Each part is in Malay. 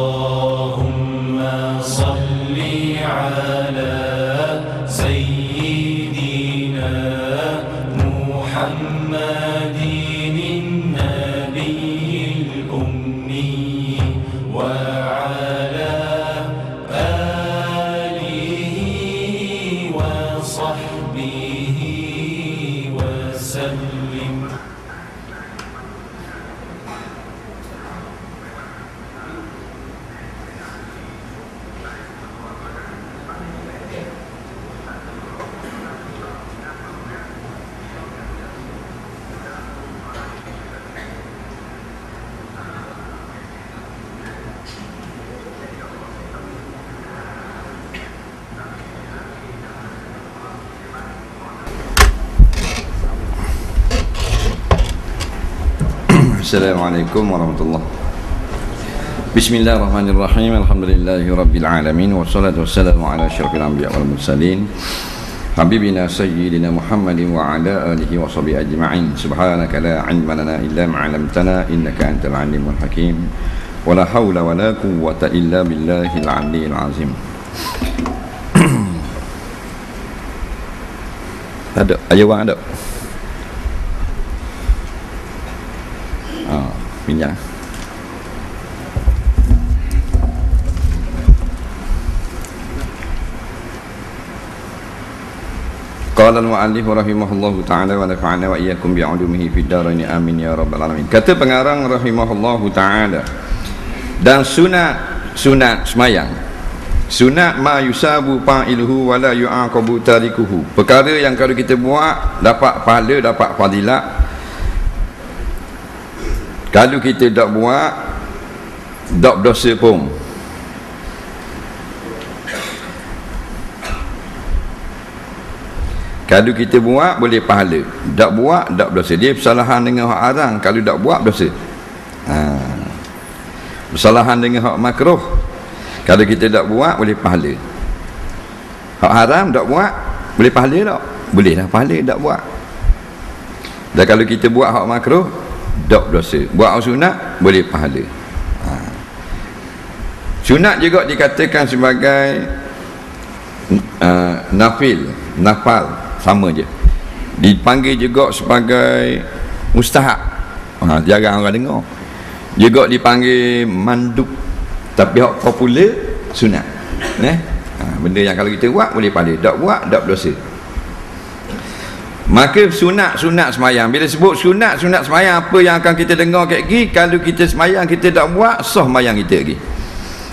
اللهم صل على سيدنا محمد النبي الأمي السلام عليكم ورحمة الله. بسم الله الرحمن الرحيم. الحمد لله رب العالمين والصلاة والسلام على أشرف الأنبياء والمرسلين حبيبنا سيدنا محمد وعلى آله وصحبه أجمعين. سبحانك لا علم لنا إلا ما علمتنا إنك أنت العليم الحكيم. ولا حول ولا قوة إلا بالله العلي العظيم. ada ayah ada minyak Qala al-mu'allif rahimahullahu taala wa nafa'ana wa iyyakum bi 'ulumihi fid dharain amin ya rabbal alamin. Kata pengarang rahimahullahu taala dan sunat sunat semayang Sunat ma yusabu fa'iluhu wa la yu'aqabu tarikuhu. Perkara yang kalau kita buat dapat pahala, dapat fadilat, kalau kita tak buat tak berdosa pun. Kalau kita buat boleh pahala. Tak buat tak berdosa. Dia bersalahan dengan hak haram. Kalau tak buat berdosa. Ha. bersalahan dengan hak makruh. Kalau kita tak buat boleh pahala. Hak haram tak buat boleh pahala tak? Boleh lah pahala tak buat. Dan kalau kita buat hak makruh tak berdosa buat sunat boleh pahala. Ha. sunat juga dikatakan sebagai uh, nafil nafal. Sama je. Dipanggil juga sebagai mustahab ha, jarang orang dengar. Juga dipanggil manduk tapi hak popular sunat. Eh? ha, benda yang kalau kita buat boleh pahala. Tak buat tak berdosa maka sunat-sunat semayang. Bila sebut sunat-sunat semayang apa yang akan kita dengar kat lagi kalau kita semayang kita tak buat sah semayang kita lagi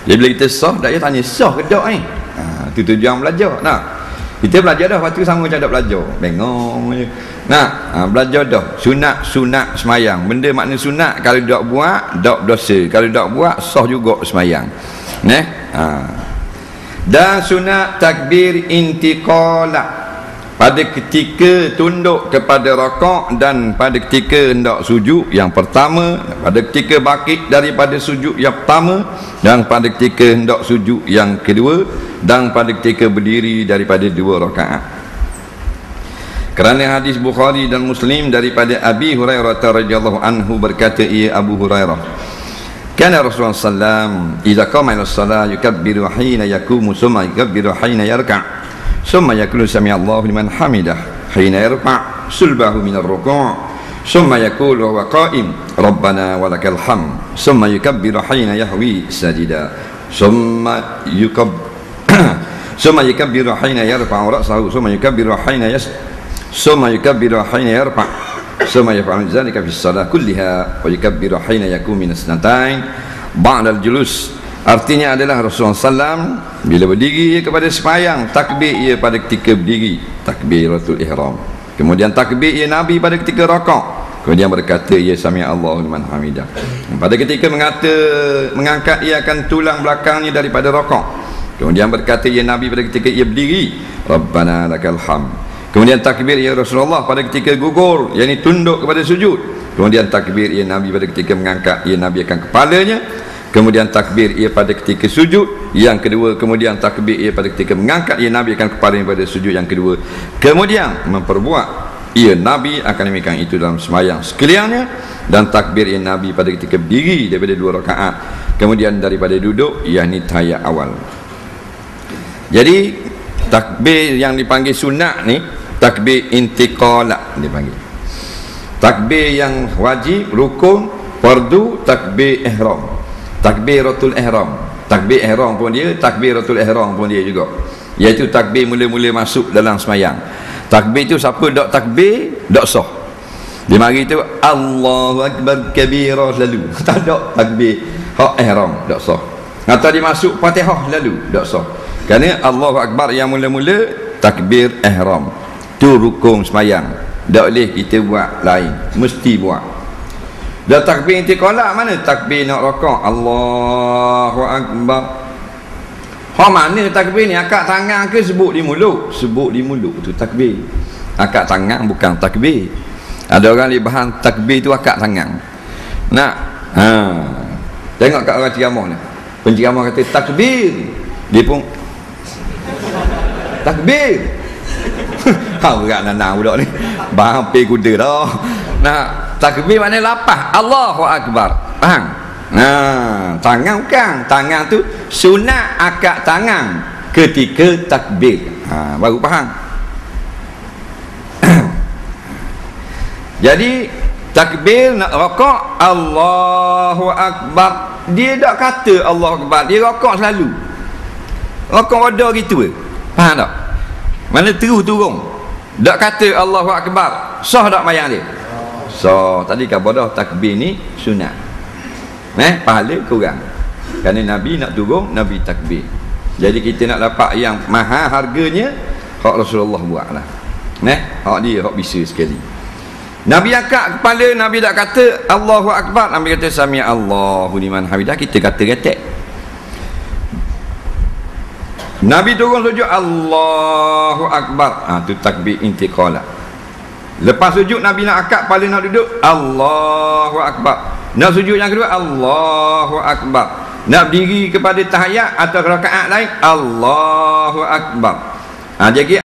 jadi bila kita sah tak payah tanya sah ke tak eh? Ha, tujuan belajar nah kita belajar dah waktu sama macam tak belajar. Bengong je. Nah ha, belajar dah. Sunat-sunat semayang. Benda makna sunat kalau tak buat tak dosa kalau tak buat sah juga semayang. Nah ha. dan sunat takbir intiqalah pada ketika tunduk kepada rokok dan pada ketika hendak sujud yang pertama pada ketika bakit daripada sujud yang pertama dan pada ketika hendak sujud yang kedua dan pada ketika berdiri daripada dua rakaat. Kerana hadis Bukhari dan Muslim daripada Abi Hurairah radhiyallahu anhu berkata ia Abu Hurairah Kana Rasulullah sallam idza qama ila salat yukabbiru hina yakumu summa yukabbiru hina yarka' ثم يقول سمع الله لمن حمده حين يرفع سلبه من الركوع. ثم يقول وهو قائم ربنا ولك الحمد. ثم يكبر حين يهوي ساجدا ثم يكب ثم يكبر حين يرفع رأسه. ثم يكبر حين يس ثم يكبر حين يرفع. ثم يفعل ذلك في الصلاة كلها. ويكبر حين يكون من السنتين بعد الجلوس. Artinya adalah Rasulullah SAW bila berdiri kepada semayang takbir ia pada ketika berdiri takbiratul ihram. Kemudian takbir ia Nabi pada ketika rokok. Kemudian berkata ia sami Allah liman hamidah. Pada ketika mengata mengangkat ia akan tulang belakangnya daripada rokok. Kemudian berkata ia Nabi pada ketika ia berdiri Rabbana lakal ham. Kemudian takbir ia Rasulullah pada ketika gugur yakni tunduk kepada sujud. Kemudian takbir ia Nabi pada ketika mengangkat ia Nabi akan kepalanya kemudian takbir ia pada ketika sujud. Yang kedua kemudian takbir ia pada ketika mengangkat. Ia Nabi akan kepala pada sujud yang kedua. Kemudian memperbuat ia Nabi akan demikian itu dalam semayang sekaliannya. Dan takbir ia Nabi pada ketika berdiri daripada dua rakaat. Kemudian daripada duduk yakni tahiyat awal. Jadi takbir yang dipanggil sunat ni takbir intiqala dipanggil takbir yang wajib rukun fardu takbir ihram takbiratul ihram. Takbir ihram pun dia takbiratul ihram pun dia juga. Iaitu takbir mula-mula masuk dalam semayang. Takbir tu siapa dak takbir? Dak sah di mari tu Allahu akbar kabira lalu. Tak ada takbir. Hak ihram dak sah atau dia masuk Fatihah lalu dak sah kerana Allahu akbar yang mula-mula takbir ihram. Tu rukun semayang. Tak boleh kita buat lain. Mesti buat dah takbir intiqalah mana takbir nak rokok Allahu akbar Ha mana takbir ni akak tangan ke sebut di mulut? Sebut di mulut tu takbir. Akak tangan bukan takbir. Ada orang libahan takbir tu akak tangan. Nak? Ha. Tengok kat orang ceramah ni. Penceramah kata takbir. Dia pun takbir. ha berat nak budak ni. Bahang pe kuda dah. Nah, takbir mana lapah? Allahu akbar. Faham? Nah, tangan bukan. Tangan tu sunat akak tangan ketika takbir. Ha, baru faham. Jadi takbir nak rokok Allahu akbar. Dia tak kata Allahu akbar, dia rokok selalu. Rokok ada gitu ke? Faham tak? Mana terus turun. Tak kata Allahu akbar. Sah tak mayang dia? So, tadi kata dah takbir ni sunat. Eh, pahala kurang. Kerana Nabi nak turun, Nabi takbir. Jadi kita nak dapat yang mahal harganya, hak Rasulullah buat lah. Eh, hak dia, hak bisa sekali. Nabi akak kepala, Nabi tak kata Allahu Akbar. Nabi kata Sami Allahu liman hamidah. Kita kata retek. Nabi turun sujud Allahu Akbar. Ah ha, tu takbir intiqalah. Lepas sujud Nabi nak akak kepala nak duduk. Allahu Akbar. Nak sujud yang kedua Allahu Akbar. Nak berdiri kepada tahayat atau rakaat lain Allahu Akbar. Ha, Jadi